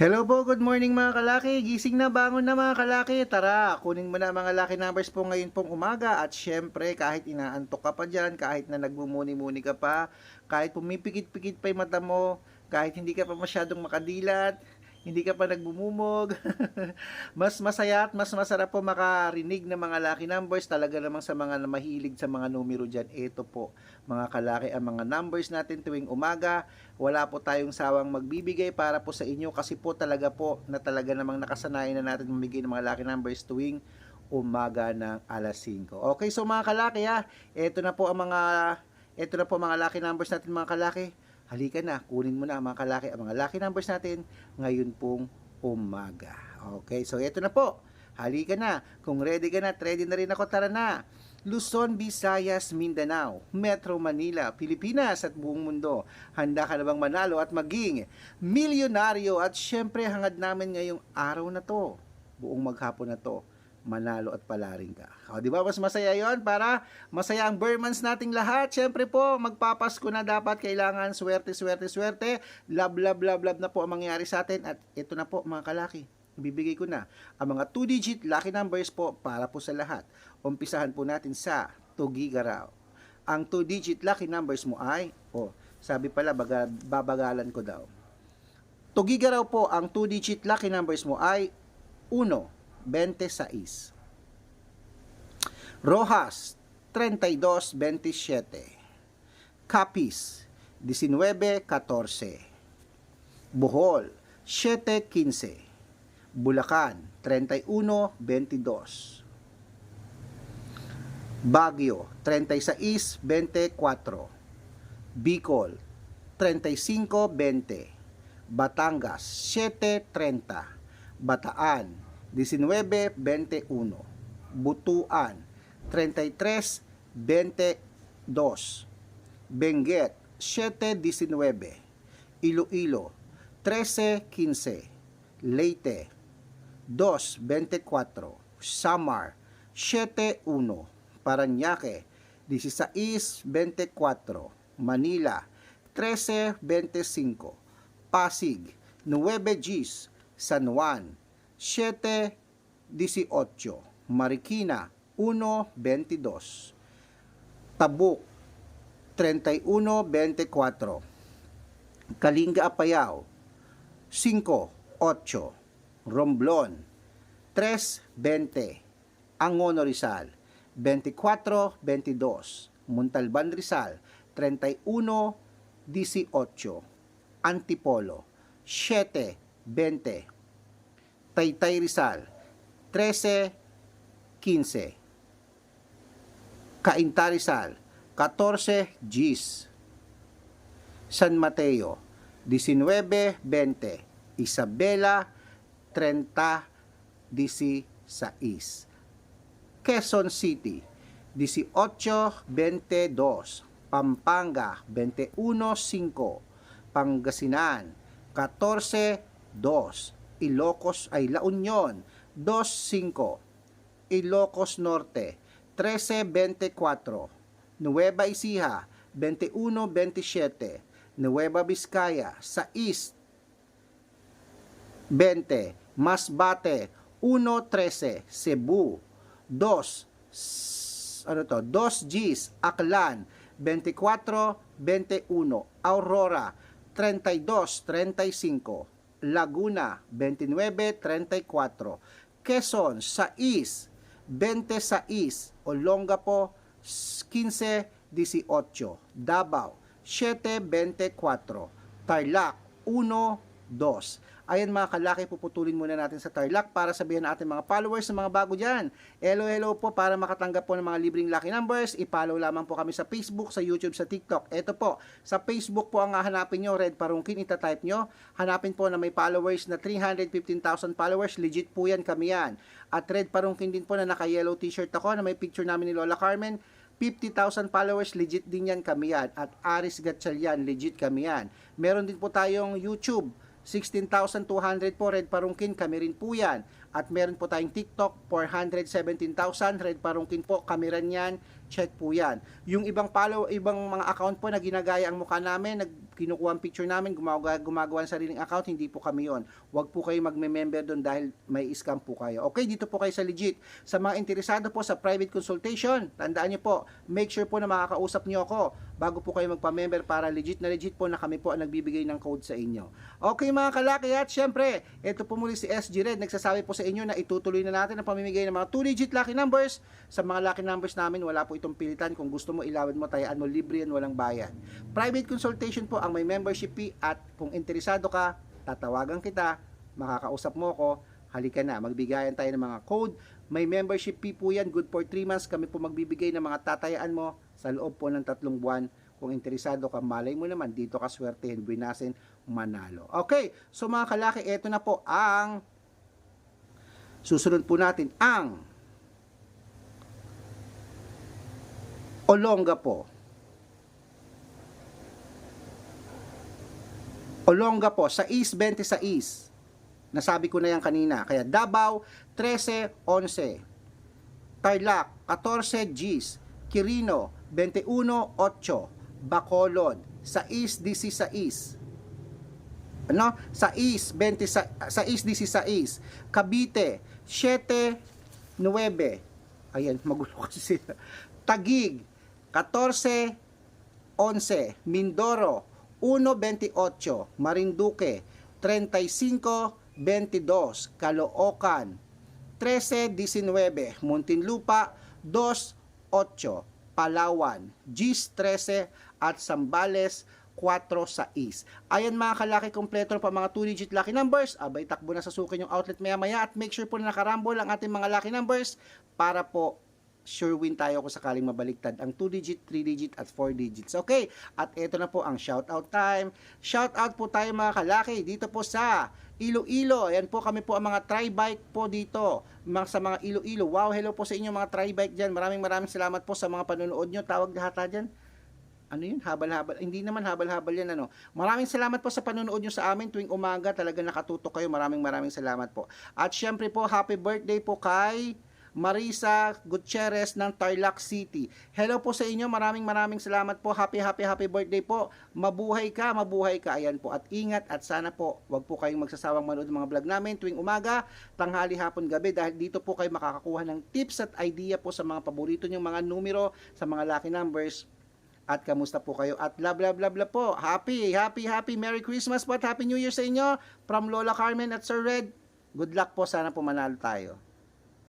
Hello po, good morning mga kalaki. Gising na, bangon na mga kalaki. Tara, kunin mo na mga lucky numbers po ngayon pong umaga. At syempre, kahit inaantok ka pa dyan, kahit na nagmumuni-muni ka pa, kahit pumipikit-pikit pa yung mata mo, kahit hindi ka pa masyadong makadilat, hindi ka pa nagbumumog. mas masaya at mas masarap po makarinig ng mga lucky numbers. Talaga namang sa mga mahilig sa mga numero dyan. Ito po, mga kalaki, ang mga numbers natin tuwing umaga. Wala po tayong sawang magbibigay para po sa inyo kasi po talaga po na talaga namang nakasanayan na natin mamigay ng mga lucky numbers tuwing umaga ng alas 5. Okay, so mga kalaki ha, ito na po ang mga ito na po mga lucky numbers natin mga kalaki. Halika na, kunin mo na mga kalaki ang mga lucky numbers natin ngayon pong umaga. Okay, so ito na po. Halika na. Kung ready ka na, ready na rin ako, tara na. Luzon, Visayas, Mindanao, Metro Manila, Pilipinas at buong mundo. Handa ka na bang manalo at maging milyonaryo? At syempre, hangad namin ngayong araw na to, buong maghapon na to, manalo at palaring ka. O, di ba mas masaya yon para masaya ang Burmans nating lahat. Syempre po, magpapasko na dapat kailangan swerte, swerte, swerte. Love, love, love, love na po ang mangyari sa atin. At ito na po mga kalaki, ibibigay ko na ang mga 2-digit lucky numbers po para po sa lahat. Umpisahan po natin sa Tugigaraw. Ang 2-digit lucky numbers mo ay, oh, sabi pala, baga, babagalan ko daw. Tugigaraw po, ang 2-digit lucky numbers mo ay 1, 26. Rojas, 32, 27. Capiz, 19, 14. Bohol, 7, 15. Bulacan, 31, 22. Baguio, 36, 24. Bicol, 35, 20. Batangas, 7, 30. Bataan, 19, 21. Butuan, 33, 22. Benguet, 7, 19. Iloilo, 13, 15. Leyte, 2, 24. Samar, 7, 1. Paranaque, 16, 24. Manila, 13, 25. Pasig, 9 Gs. San Juan, 7, 18. Marikina, 1, 22. Tabuk, 31, 24. Kalinga Apayao, 5, 8. Romblon, 3, 20. Angono Rizal, 24, 22. Montalban Rizal, 31, 18. Antipolo, 7, 20. Taytay Rizal, 13, 15. Cainta Rizal, 14 Gs. San Mateo, 19, 20. Isabela, 30, 16. Quezon City, 18, 22. Pampanga, 21, 5. Pangasinan, 14, 2. Ilocos ay La Union, 2.5. Ilocos Norte, 13.24. Nueva Ecija, 21.27. Nueva Vizcaya, sa East, 20. Masbate, 1.13. Cebu, 2. s- Ano to? 2 Gs. Aklan, 24, 21. Aurora, 32, 35. Laguna, 29, 34. Quezon, 6, 26. Olongapo, 15, 18. Davao, 7, 24. Tarlac, 1, 2. Ayan mga kalaki, puputulin muna natin sa Tarlac para sabihin natin mga followers sa mga bago dyan. Hello, hello po para makatanggap po ng mga libreng lucky numbers. I-follow lamang po kami sa Facebook, sa YouTube, sa TikTok. Ito po, sa Facebook po ang hahanapin nyo, Red Parungkin, itatype nyo. Hanapin po na may followers na 315,000 followers. Legit po yan, kami yan. At Red Parungkin din po na naka-yellow t-shirt ako na may picture namin ni Lola Carmen. 50,000 followers, legit din yan kami yan. At Aris Gatchalian, legit kami yan. Meron din po tayong YouTube, 16,200 po, Red Parungkin, kami rin po yan. At meron po tayong TikTok, 417,000. Red Parungkin po, kameran yan. Check po yan. Yung ibang follow, ibang mga account po na ginagaya ang mukha namin, nag kinukuha ang picture namin, gumagawa, gumagawa ng sariling account, hindi po kami yon. Huwag po kayo magme-member doon dahil may scam po kayo. Okay, dito po kayo sa legit. Sa mga interesado po sa private consultation, tandaan niyo po, make sure po na makakausap niyo ako bago po kayo magpa-member para legit na legit po na kami po ang nagbibigay ng code sa inyo. Okay mga kalaki at syempre, ito po muli si SG Red, nagsasabi po sa inyo na itutuloy na natin ang pamimigay ng mga 2 digit lucky numbers. Sa mga lucky numbers namin, wala po itong pilitan. Kung gusto mo, ilawad mo, tayaan mo, libre yan, walang bayad. Private consultation po ang may membership fee at kung interesado ka, tatawagan kita, makakausap mo ko, halika na, magbigayan tayo ng mga code. May membership fee po yan, good for 3 months. Kami po magbibigay ng mga tatayaan mo sa loob po ng tatlong buwan. Kung interesado ka, malay mo naman, dito ka swertehin, winasin, manalo. Okay, so mga kalaki, eto na po ang susunod po natin ang Olonga po. Olonga po, sa East 20 sa East. Nasabi ko na yan kanina. Kaya Davao, 13, 11. Tarlac, 14 Gs. Quirino, 21, 8. Bacolod, sa East 16. Ano? Sa East 20 sa, sa East 16. Cavite, 7, 9. Ayan, magulo kasi sila. Tagig, 14, 11. Mindoro, 1.28. Marinduque, 35, 22. Caloocan, 13.19. Muntinlupa, 2.8. Palawan, Gis 13 at Sambales 4.6. Ayan mga kalaki kompleto pa mga 2-digit lucky numbers. Abay takbo na sa sukin yung outlet maya maya at make sure po na nakarambol ang ating mga lucky numbers para po sure win tayo kung sakaling mabaliktad ang 2-digit, 3-digit at 4 digits. Okay, at ito na po ang shoutout time. Shoutout po tayo mga kalaki dito po sa Iloilo. Ayan po kami po ang mga tri-bike po dito mga, sa mga Iloilo. Wow, hello po sa inyo mga tri-bike dyan. Maraming maraming salamat po sa mga panonood nyo. Tawag hata dyan ano yun, habal-habal. Hindi naman habal-habal yan, ano. Maraming salamat po sa panonood nyo sa amin tuwing umaga. Talaga nakatutok kayo. Maraming maraming salamat po. At syempre po, happy birthday po kay Marisa Gutierrez ng Tarlac City. Hello po sa inyo. Maraming maraming salamat po. Happy, happy, happy birthday po. Mabuhay ka, mabuhay ka. Ayan po. At ingat at sana po, wag po kayong magsasawang manood ng mga vlog namin tuwing umaga, tanghali, hapon, gabi. Dahil dito po kayo makakakuha ng tips at idea po sa mga paborito nyong mga numero, sa mga lucky numbers at kamusta po kayo? At love, love, love, love po. Happy, happy, happy Merry Christmas po at Happy New Year sa inyo from Lola Carmen at Sir Red. Good luck po. Sana po manalo tayo.